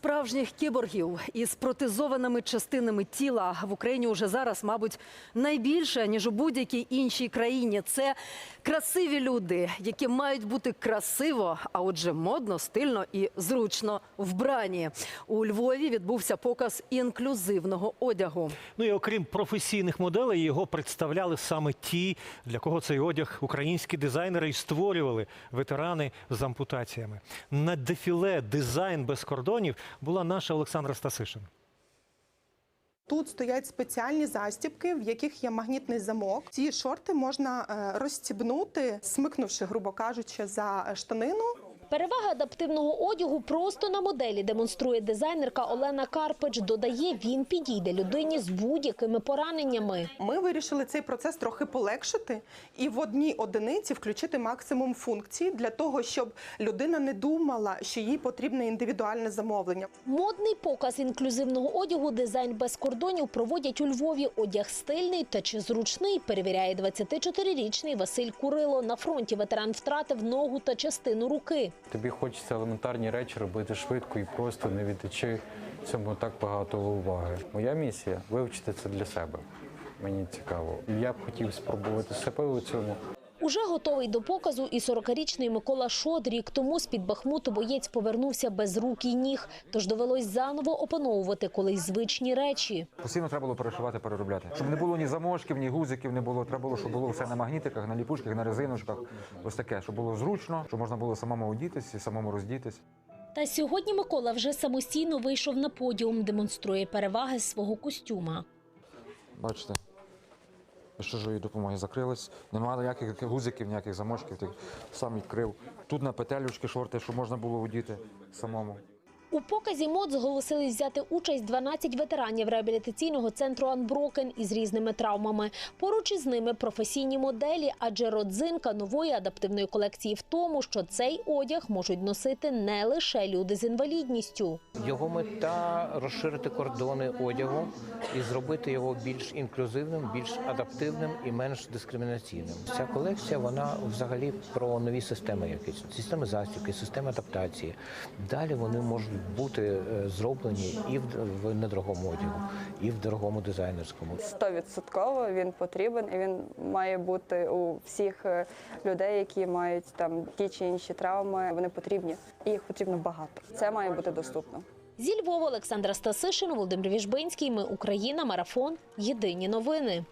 Справжніх кіборгів із протезованими частинами тіла в Україні уже зараз, мабуть, найбільше ніж у будь-якій іншій країні. Це красиві люди, які мають бути красиво, а отже, модно, стильно і зручно вбрані. У Львові відбувся показ інклюзивного одягу. Ну і окрім професійних моделей, його представляли саме ті, для кого цей одяг українські дизайнери і створювали ветерани з ампутаціями. На дефіле дизайн без кордонів була наша Олександра Стасишин. Тут стоять спеціальні застібки, в яких є магнітний замок. Ці шорти можна е, розстібнути, смикнувши, грубо кажучи, за штанину. Перевага адаптивного одягу просто на моделі демонструє дизайнерка Олена Карпич. Додає, він підійде людині з будь-якими пораненнями. Ми вирішили цей процес трохи полегшити і в одній одиниці включити максимум функцій для того, щоб людина не думала, що їй потрібне індивідуальне замовлення. Модний показ інклюзивного одягу «Дизайн без кордонів» проводять у Львові. Одяг стильний та чи зручний, перевіряє 24-річний Василь Курило. На фронті ветеран втратив ногу та частину руки. Тобі хочеться елементарні речі робити швидко і просто не віддачи цьому так багато уваги. Моя місія вивчити це для себе. Мені цікаво. Я б хотів спробувати себе у цьому. Уже готовий до показу і 40-річний Микола Шот. Рік тому з-під Бахмуту боєць повернувся без рук і ніг. Тож довелось заново опановувати колись звичні речі. Постійно треба було перешивати, переробляти. Щоб не було ні замошків, ні гузиків не було. Треба було, щоб було все на магнітиках, на ліпучках, на резиночках. Ось таке, щоб було зручно, щоб можна було самому одітись і самому роздітись. Та сьогодні Микола вже самостійно вийшов на подіум, демонструє переваги свого костюма. Бачите, чужої допомоги закрились. Немає ніяких гузиків, ніяких замочків. Сам відкрив. Тут на петелючки шорти, що можна було одіти самому. У показі мод зголосились взяти участь 12 ветеранів реабілітаційного центру «Анброкен» із різними травмами. Поруч із ними професійні моделі, адже родзинка нової адаптивної колекції в тому, що цей одяг можуть носити не лише люди з інвалідністю. Його мета розширити кордони одягу і зробити його більш інклюзивним, більш адаптивним і менш дискримінаційним. Ця колекція вона взагалі про нові системи, якісь системи застібки, системи адаптації. Далі вони можуть бути е, зроблені і в, в недорогому одягу, і в дорогому дизайнерському. Стовідсотково він потрібен і він має бути у всіх е, людей, які мають там ті чи інші травми. Вони потрібні, і їх потрібно багато. Це має бути доступно. Зі Львова Олександра Стасишин, Володимир Віжбинський. Ми Україна. Марафон. Єдині новини.